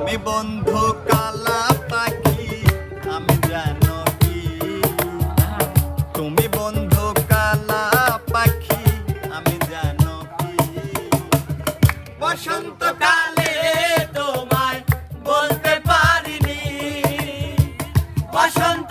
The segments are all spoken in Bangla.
আমি বন্ধু কালা পাখি, আমি জানো তুমি বন্ধু কালা পাখি, আমি জানো বসন্তকালে তোমায় বলতে পারিনি। বসন্ত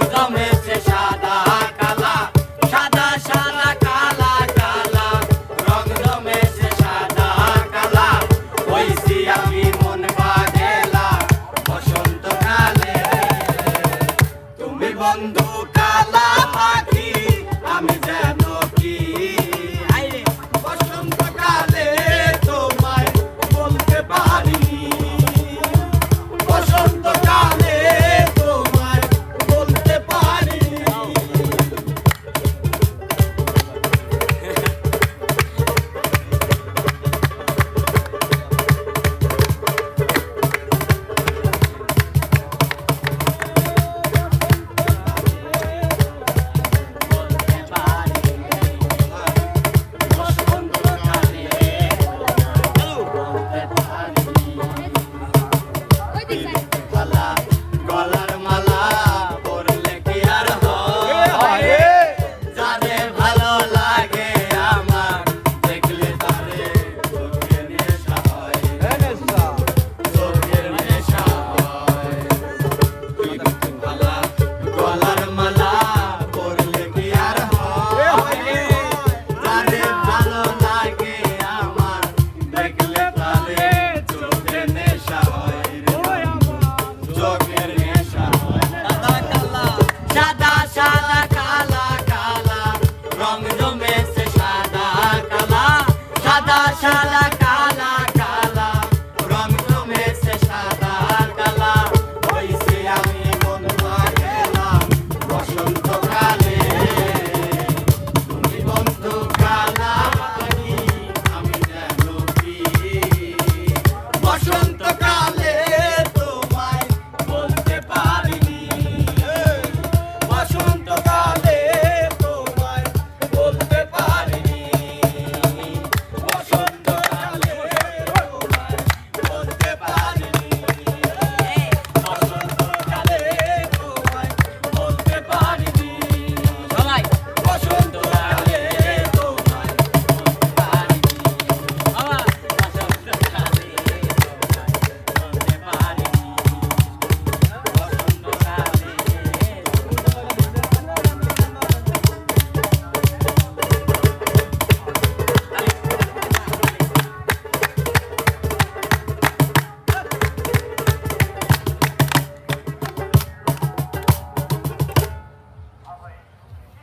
Bangla বসন্ত